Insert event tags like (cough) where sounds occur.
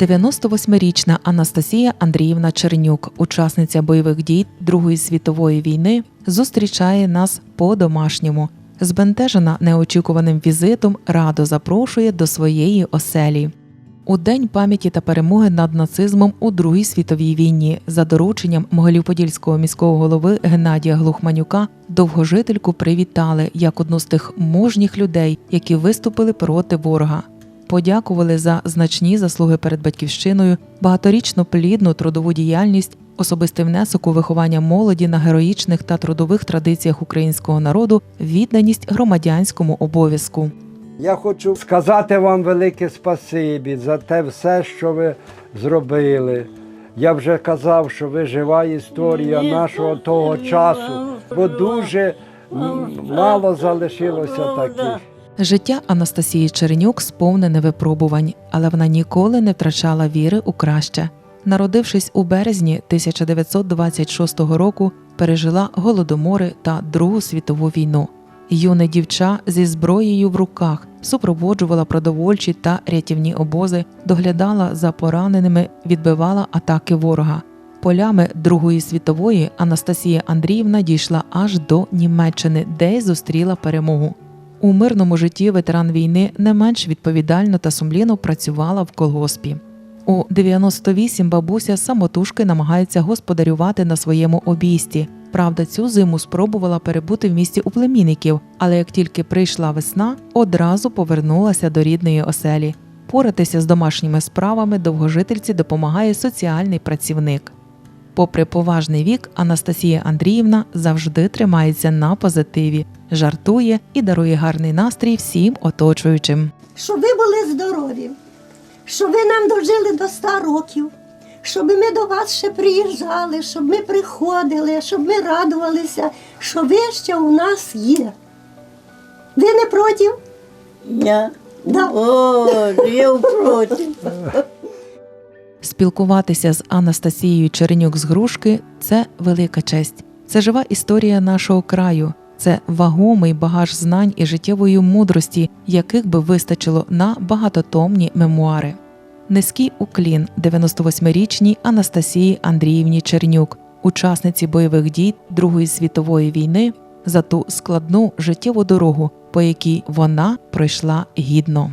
98-річна Анастасія Андріївна Чернюк, учасниця бойових дій Другої світової війни, зустрічає нас по-домашньому. Збентежена неочікуваним візитом, радо запрошує до своєї оселі. У день пам'яті та перемоги над нацизмом у Другій світовій війні за дорученням Могилів-Подільського міського голови Геннадія Глухманюка довгожительку привітали як одну з тих мужніх людей, які виступили проти ворога. Подякували за значні заслуги перед батьківщиною, багаторічну плідну трудову діяльність, особистий внесок у виховання молоді на героїчних та трудових традиціях українського народу, відданість громадянському обов'язку. Я хочу сказати вам велике спасибі за те все, що ви зробили. Я вже казав, що ви жива історія нашого того часу, бо дуже мало залишилося таких. Життя Анастасії Черенюк сповнене випробувань, але вона ніколи не втрачала віри у краще. Народившись у березні 1926 року, пережила голодомори та Другу світову війну. Юне дівча зі зброєю в руках супроводжувала продовольчі та рятівні обози, доглядала за пораненими, відбивала атаки ворога. Полями Другої світової Анастасія Андріївна дійшла аж до Німеччини, де й зустріла перемогу. У мирному житті ветеран війни не менш відповідально та сумлінно працювала в колгоспі. У 98 бабуся самотужки намагається господарювати на своєму обійсті. Правда, цю зиму спробувала перебути в місті у племінників, але як тільки прийшла весна, одразу повернулася до рідної оселі. Поратися з домашніми справами довгожительці допомагає соціальний працівник. Попри поважний вік, Анастасія Андріївна завжди тримається на позитиві, жартує і дарує гарний настрій всім оточуючим. щоб ви були здорові, щоб ви нам дожили до 100 років, щоб ми до вас ще приїжджали, щоб ми приходили, щоб ми радувалися, що ви ще у нас є. Ви не проти? Я? Да. О, я проти. (laughs) Спілкуватися з Анастасією Черенюк з Грушки це велика честь. Це жива історія нашого краю. Це вагомий багаж знань і життєвої мудрості, яких би вистачило на багатотомні мемуари. Низький уклін 98-річній Анастасії Андріївні Чернюк, учасниці бойових дій Другої світової війни, за ту складну життєву дорогу, по якій вона пройшла гідно.